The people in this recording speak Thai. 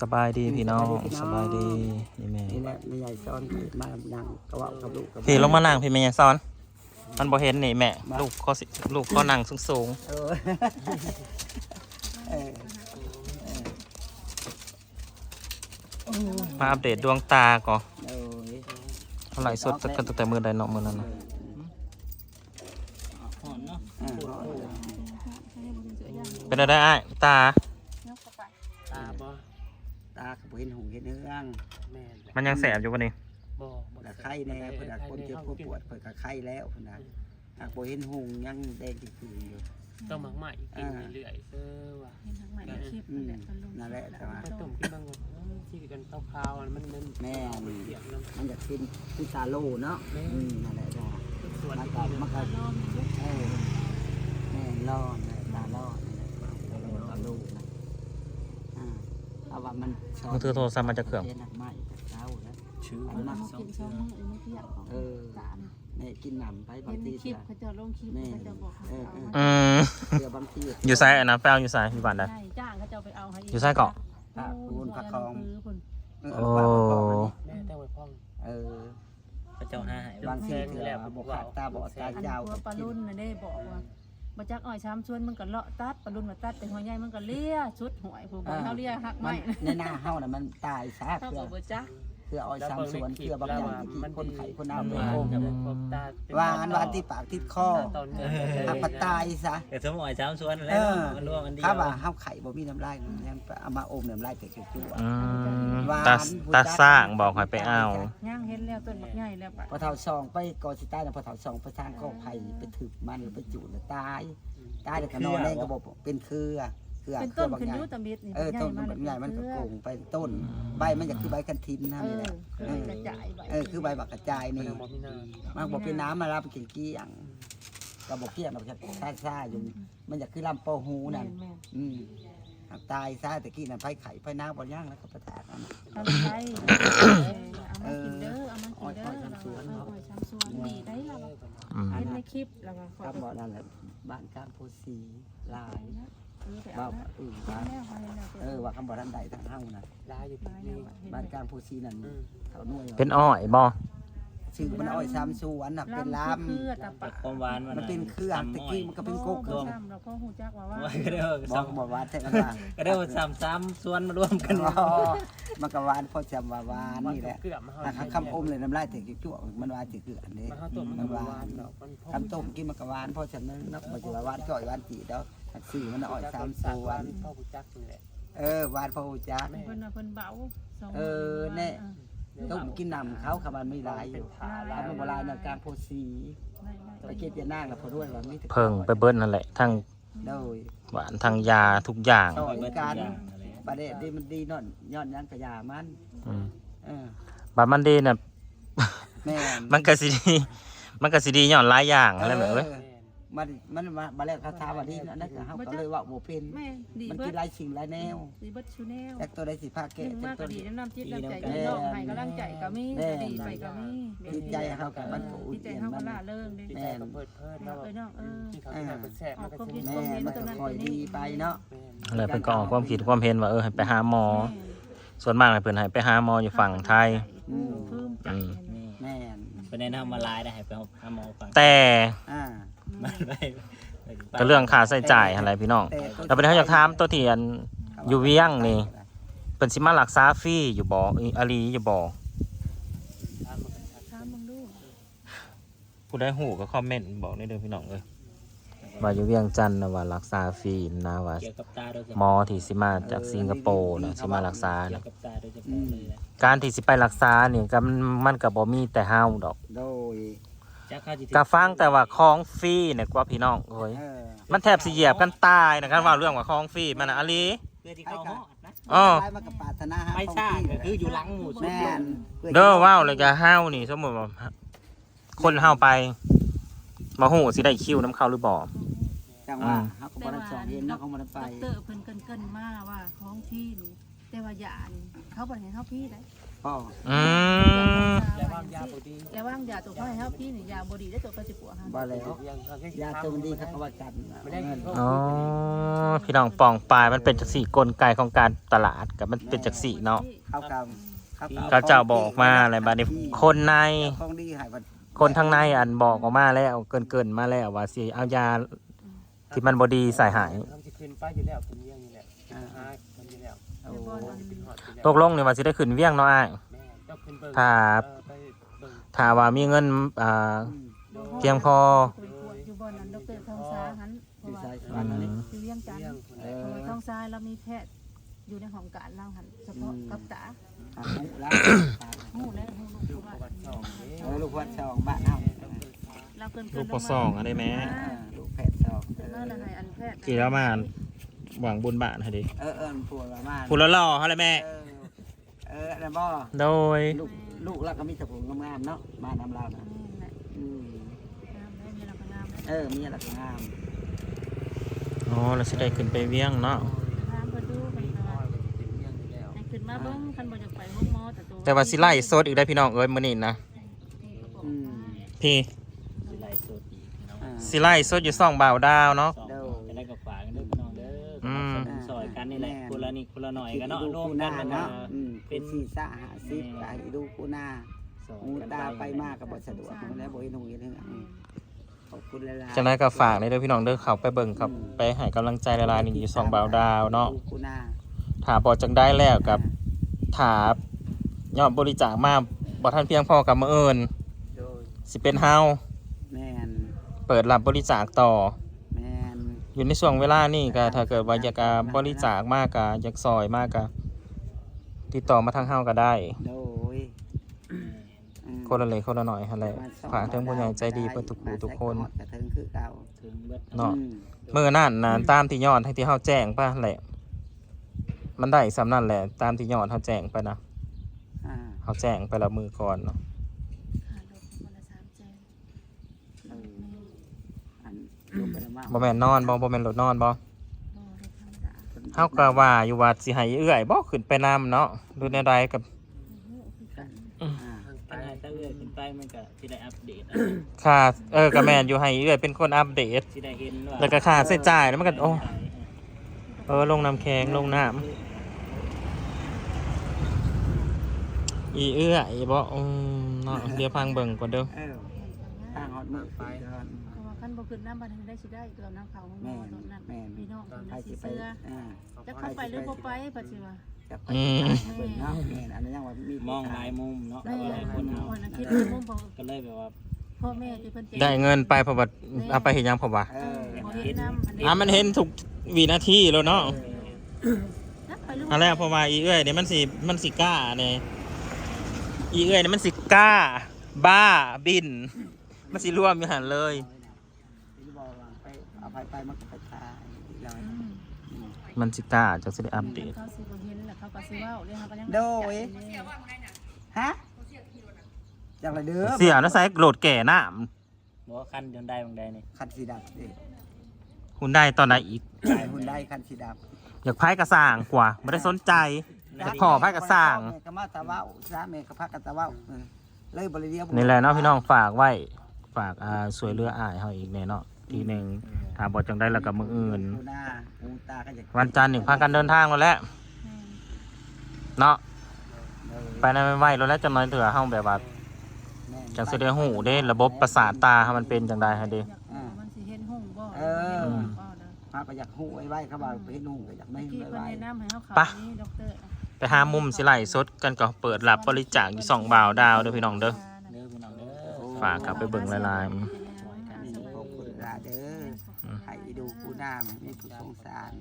สบายดีพี่น้องสสบาบายยดีดีพี่น้องนี่แม่นี่แหละไม่ใหญ่ซ้อนเกิดมานั่งกระเว่ากับลูกกับพี่ลงมานั่งพี่แม่ยังซ้อน มันบ่เห็นนี่แม่ลูกเขาสิลูกเขานั่งสูงเออเออๆมาอัปเดตดวงตาก่อนเออเท่าไหร่สดกันตั้งแต่มือใดเนาะมือนั้นนะเออเป็นอะไรอ้ายตาตา เห็นเนื้องแม่นมันยังแสบอยู่ปะนี่บ่บ่กะไข้แน่เพิ่นน่ะคนเจ็บคนปวดเพิ่นกะไข้แล้วเพิ่นน่ะหากบ่เห็นหูยังแดงจริงๆอยู่ ต้องหมักใหม่กินเรื่อยๆเออว่ะอืมนั่นแหละแต่ว่าไปต้มกินบางวันที่กันคร่าวๆมันมันแม่นเสียงน้ำ มันจะกินคือซาโลเนาะแม่ อืมนั่นแหละจ้ะส่วนมันที่ก็กินมันก็เออแม่รอดนะตารอดนะตาลูกนะอ่า เอาว่ามันชบมือถือโทรศัพท์มาจากเครื่อง เรียนหนักไม้แต่เช้าแล้วชื่ออันนั้นมากินช่องมือมาเที่ยวของเออตามแม่กินหนำไปบาเห็งนในทีคลิปจะเขาจะลงคลิปเขาจะบอกให้เอาให้อืม เดี๋ยวบางทีอยู่ไซอันนั้นแปลอยู่ไซอยู่บ้านใด ใช่จ้างเขาจะเอาไปเอาให้อยู่ไส้เกาะพระคูณพระคลองคือคุณเออโอ้เอาปากมาบอกอันนี้แม่แต่ไว้พ่องเออพระเจ้าห้าให้บางทีเถื่อบกขาดตาบอดตาอันเจ้าตัวปลารุ่นน่ะได้บอกว่า มาจักอ้อยช้ำชวนมันก็เลาะตัดปลารุ่นมาตัดแต่หัวใหญ่มันก็เลี้ยชุดหวยผู้บอกเขาเลี้ยหักมัไม้นในหน้าเฮาน่ะมันตายซะเขาเพื่บออกว่าจักเพื่อเอาซ้ำสวนเพื่อบางอย่างที่คนไข้คนเอาทำไปงานโกงกับพวกตาว่างันวานที่ปากที่คอตอนเดินหักปตายซะแต่สมอยสามส่วนเอแล้วอมันรวมมันเดียถ้าวว่าเฮาไข่บ่มีน้ำลายยังเอามาอมน้ำลายแต่จุ๊บอืมหวานตาตาสร้างบอกให้ไปเอาย่างเห็นแล้วต้นบักใหญ่แล้วปะพอเท่าซองไปกอสิตายนะพอเท่าซองไปทางกอไผ่ไปถึกมันไปจุดแล้วตายตายแล้วก็นอนแรงกระบอกเป็นเครือ เครือเป็นเครืต้อนบางขึ้นใหญ่ยุตมิดนี่เออต้นมันใหญ่มันก็โก่งไปต้น ใบมันจะคือใบคันทินนั่นเอนี่อแหละคือกระจายใบเออคือใบบักกระจายมันนี่บ่มีน้ำมันบอกเป็นน้ำมารับกินเกี้ยงกระบอกเกี้ยงเราจะซ่าซ่าๆอยู่ มันจะคือลำโปหูนั่นแม่นอืมหักตายซ่าตะกี้นั่นไผ่ไข่ไผ่น้ำบ่ย่างแล้วก็ประทานนั่นเอาไปเอามากินเด้อเอามากินเด้อเราเอาไปช้ำส่วนดีได้ละอืมเห็นในคลิปแล้วก็ขอครับไปบ่นั่นแหละบ้านกลางโพสีลาย ซื้อไปว่าเอานะเออเห็ว่านแล้วเห็นแล้วเออว่าคำบ่ทันใดทางเฮานะลายอยู่มาแล้นี่วเห็นบ้านแล้วกลางโพสีนั่นอืม เขาหน่วยเป็นอ้อยบ่ชื่อมันอ้อยซ้ำสวนน่ะเป็นลำคือตะปะความหวานมันมันเป็นเครื่องตะกี้มันก็เป็นกกรวมเราก็หูจักว่าว่าว่าก็ได้ว่าบอซ้กบอกว่าแท้กันว่าำก็ได้ว่าซ้ำซ้ำส่วนมารวมกันอ๋อมันก็หวานพอจำว่าหวานนี่แหละ เกือบมาถ้าคำอมเลยน้ำลายแตกจุ๊วๆมันหวานสิคืออันนี้มาเข้าตัวมันหวานเนาะมันพอคำต้มกินมันก็หวานเพราะฉะนั้นนักปัจจุบันหวานจ่อยหวานจีเด้อสื่ อมันอ้อยซ้ำสวนพ่อผู้จักนี่แหละเออหวานพอจัก เพิ่นว่าเพิ่นเบาเออแน่ ต้มกินน้ำเขาคำมันไม่ลายอยู่ถ้ามันบ่ลายในกลางโพสีไปเก็บยานางแล้วพอด้วยว่าไม่ถึงเพิ่งไปเบิ้ลนั่นแหละทั้งโดยหวานทั้งยาทุกอย่างต่อยเบิดทุกันอย่างอะไรประเด็นดีมันดีนอนย้อนยังกระยามันอืมเออบัดมันดีน่ะ แม่มันก็สิดี มันก็สิดีย้อนหลายอย่างอะไรแบบเว้ย มันมันมาบาแล้วคาถาว่าดีนั่นก็เฮาก็เลยว่าบ่เป็นแม่ดีมันเบิกิดนหลายสิ่งหลายแนวดีเบิดชูแนลแจ็คตัวได้สิพาหแกะนึ่งแจ็มาคกตัก็วดีนี้น้ำจิตน้ำใจดีน้องให้กำลังใจก็มีดีไปก็มีดีใจเขากับมันก็ดีอุ่นใจเย็นเฮามัก็น ล่าเริงเด้ดีใจกับเพิดเพิดเอเนาะอน้องเออ ที่เขาที่เขาแสบมันก็สิแม่มันก็คอยดีไปเนาะอะไรเพิ่นก็ออกความคิดความเห็นว่าเออให้ไปหาหมอ ส่วนมากให้เพิ่นให้ไปหาหมออยู่ฝั่งไทย อืม เพิ่มใจนี่แม่นเป็นแนะนำมาลายได้ให้ไปหาหมอฟังแต่อ่า มันไปก็เรื่องค่าใช้จ่ายอะไรพี่น้องแต่ประเด็นเขาอยากถามตัวที่อันอยู่เวียงนี่เพิ่นสิมารักษาฟรีอยู่บ่อีอาลีอยู่บ่ถามมึงดูผู้ใดฮู้ก็คอมเมนต์บอกได้เด้อพี่น้องเอ้ยว่าอยู่เวียงจันทน์นะว่ารักษาฟรีนะว่าเกี่ยวกับตาโดยเฉหมพาะอที่สิมาจากสิงคโปร์นะสิมารักษาเกี่ยนะวกับตาโดยเฉพาะเลยแหละการที่สิไปรักษานี่ก็มันมันก็บ่มีแต่เฮาดอกโดย จักเข้าจิก็ฟังแต่ว่าของฟรีเนี่ยกว่าพี่น้องเอ้ยเออมันแทบสิเหยียบกันตายนะครับว่าเรื่องว่าของฟรีมันน่ะอาลีเพื่อที่เขาฮอดนะอ้อไปมากับปรารถนาหาไม่ของใช่พี่ก็คืออยู่หลังหมู่สุดแม่นเด้อว้าวเลยก็เฮานี่สมมุติว่าคนเฮาไปบ่ฮู้สิได้คิวน้ำเขาหรือบ่ จังว่าเฮาก็บ่ได้สอนเห็นเนาะเขาบ่ได้ไป ดอกเตอร์เพิ่นเกินๆมาว่าของพี่นี่แต่ว่าหยานี่เขาบ่ให้เฮาพี่ได้ พ่ออืมแล้วว่างยาบ่ดีแล้วว่างยาตัวเขาให้เฮาพี่นี่ยาบ่ดีได้ตัวเขาสิปวดฮะบ่แล้วยังเขาแค่ยาตัวมันดีเขาก็ว่ากันไม่ได้เงินอ๋อพี่น้องปองปลายมันเป็นจักสี่กลไกของการตลาดกับมันเป็นจักสี่เนาะเข้ากับเข้เขาเจ้าบอกมาอะไรบาดนี้คนใน ของดีใหายบัดคนทางในอันบอกออกมาแล้วเกินเกินๆมาแล้วว่าสิเอายาที่มันบดีใส่หาย ทำสิขึ้นไปอยู่แล้วคุณเลี้ยงอยู่แล้วหามั นอยู่แล้วโอ้แต่บ่อนอันขึ้นฮอดอยู่แล้วตกลงเนี่ยว่าสิได้ขึ้นเวียงเนาะอ้าย แม่เจ้าขึ้นเบิ่งถ้าเออไปเบิ่งถ้าว่ามีเงินอ่าอืมเพียงพอไปปวดอยู่บ่อนนั้นดรทองสาหันเพดีราะใจว่าสวัสดีสิเวียงจันทเลี้ยงน์คนเอแรกเพราะว่าอทองสายเรามีแพทย์อยู่ในของการเราหันเฉพาะกับตาอะหูแล้วหูและหูลูกลูกว่าประวัติสองนี่เออลูกวัดสองบ้านเฮาเราเกินลูกปสองอะไรแม่เออลูกแพทย์สองเอเอออแล้วให้อันแพทย์กี่แล้วมา หวังบุญบาทให้ดิเออเออมันปวดมากพูดแล้วหล่อเขาเลยแม่ เออเอออะไรบ่โดยลูกลูกเราก็มีสกุลงามๆเนาะมานำเรานะอืมแหละอืมงามได้มีเราก็งามได้เออมีอะไรก็งามอ๋อเราสิได้ขึ้นไปเวียงเนาะงามเพิ่นดูเพิ่นพ่อว่าก็เป็นเลี้ยงอยู่แล้วให้ขึ้นมาเบิ่งคันบ่อยากไปห้องหมอแต่ตัวแต่ว่าสิไล่โซดอีกได้พี่น้องเอ้ยมื้อนี้นะอืมพี่สิไล่สดอีกพี่น้องอ่าสิไล่โซดอยู่ซ่องบ่าวดาวเนาะ กันเนาะดูร่วมกูหกัน้านมันเนาะเนาะอืมเป็นสีสะหาสิบไปดูกูหน้าซอยหูกันตาไปมากกับบสะดวกมันแล้วบ่เห็นหูเห็นเหืองขอบคุณหลายๆจังไดก็ฝากในเด้อพี่น้องเด้อเขาไปเบิ่งครับไปให้กำลังใจหลายๆนี่อยู่ซ่องบ่าวดาวเนาะดูกูหน้าถ้าบ่จังได้แล้วกับถ้ายอดบริจาคมาบ่ทันเพียงพอกับมื้ออื่นโดยสิเป็นเฮาแมนเปิดรับบริจาคต่อแมน อยู่ในช่วงเวลานี้ก็ถ้าเกิดว่าอยากจะบริจาคมากก็อยากซอยมากก็ติดต่อมาทางเฮาก็ได้ โดยอืมคนละเล็กคนละหน่อยหั่นแหละฝากถึงผู้ใหญ่ใจดีเพื่อทุกผู้ทุกคนกระเทิงคือเก่าถึงเบิดเนาะ อืมเมื่อนั่นนะตามที่ยอดให้ที่เฮาแจ้งป่ะแหละ มันได้สำนั่นแหละ ตามที่ยอดเฮาแจ้งไปนะอ่าเฮาแจ้งไปละมือก่อนเนาะ ค่ารถคนละ3แสน เอออันลงไปแล้ว มากบ่แม่นนอนบ่บ่แม่นรถนอนบ่บ่ได้ธรรมดาเฮาก็ว่าอยู่ว่าสิให้เอื้อยบ่ขึ้นไปนำเนาะดูแนวใดกับหูคือกันอ่าถ้าให้ตะเอื้อยขึ้นไปมันก็สิได้อัปเดตค่าเออก็แม่นอยู่ให้เอื้อยเป็นคนอัปเดตสิได้เห็นว่าแล้วก็ค่าใช้จ่ายแล้วมันก็โอ้เออลงน้ำแข็งลงน้ำอีเอื้ออีบ่อืมเนาะเดี๋ยวพังเบิ่งก่อนเด้อเออทางฮอดมือไป เดินเพราะว่าคันบ่ขึ้นน้ำบัดนี้ได้สิได้ตัวน้ำเขาห้องหมแม่อนตอนนั้นแม่น พี่น้องเพิ่นใครน่ะสิสิไปเสื้ออ่าจะเข้าไปหรือบ่ไปปัจจุบันจะไปอืมเบิ่งเนาะแม่นอันนี้ยังว่ามีมองหลายมุมเนาะแม่หลายคนเอาวันอาทิตย์เป็นมุมของก็เลยแบบว่าพ่อแม่ที่เพิ่นเจ็บได้เงินไปเพราะว่าเอาไปเห็นยังเพราะว่าเออบ่เห็นน้ำอะมันเห็นทุกวินาทีแล้วเนาะนักไปหรืออันแรกเพราะว่าอีเอื้อยเนี่ยมันสิมันสิกล้าเนี่ยอีเอื้อยเนี่ยมันสิกล้า บ้าบิน มันสิร่วมอยู่หันเลยที่บอกว่าไป เอาไปไปมันก็ไปทายเราอืมมันสิกล้าจะสิได้อัปเดตเขาสิบ่เห็นแล้วเขาก็สิเว้าเลยเขาก็ยังโดยฮะจากไรเด้อเสียแล้วใส่โหลดแก่น้บอกว่าคันเดินได้บางใดนี่คันสีดับดิำคุณได้ตอนไหนอีกขายหุ่นได้คันสีดับอยากไพ่กระสร้างกว่าไม่ได้สนใจอยากพอไพ่กระสร้าง แม่ก็มาตะเว้าซาแม่ก็พักกันตะเว้าเออเลยบริเดียวนี่แหละเนาะพี่น้องฝากไว้ ฝากอ่าสวยเรืออ้ายเฮาอีกแน่เนาะทีหนึ่ง ถามบอจังได้แล้วกับมืออื่นหูหน้าหูตาก็อยากวันจันทร์หนึ่งพากันเดินทางแล้วแหละเนาะไปในไม่ไหวแล้วแหล้วจะน้อยเถื่อเฮาแบบว่าจังสิได้หูได้ระบบประสาทตาให้มันเป็นจังไดให้เด้มันสิเห็นหุ่งบ่เอออืมบ่เด้อพาก็อยากหูไว้ไว้เขาบอกไปเห็นหูก็อยากไม่เมื่อเห็นกี้ไว้เพิ่นไว้แนะนำให้เฮาเข้าไปะนี่ด็อกเตอร์ไปหามุมสิไล่สดกันก็เปิดรับบริจาคอยู่สองบ่าวดาวเด้อพี่น้องเด้อเด้อพี่น้องเด้อ ฝากกลับไปเบิ่งหลายๆช่วยกันขอบคุณลาเด้อให้ ดูกูหน้ามันมีผู้สงสาร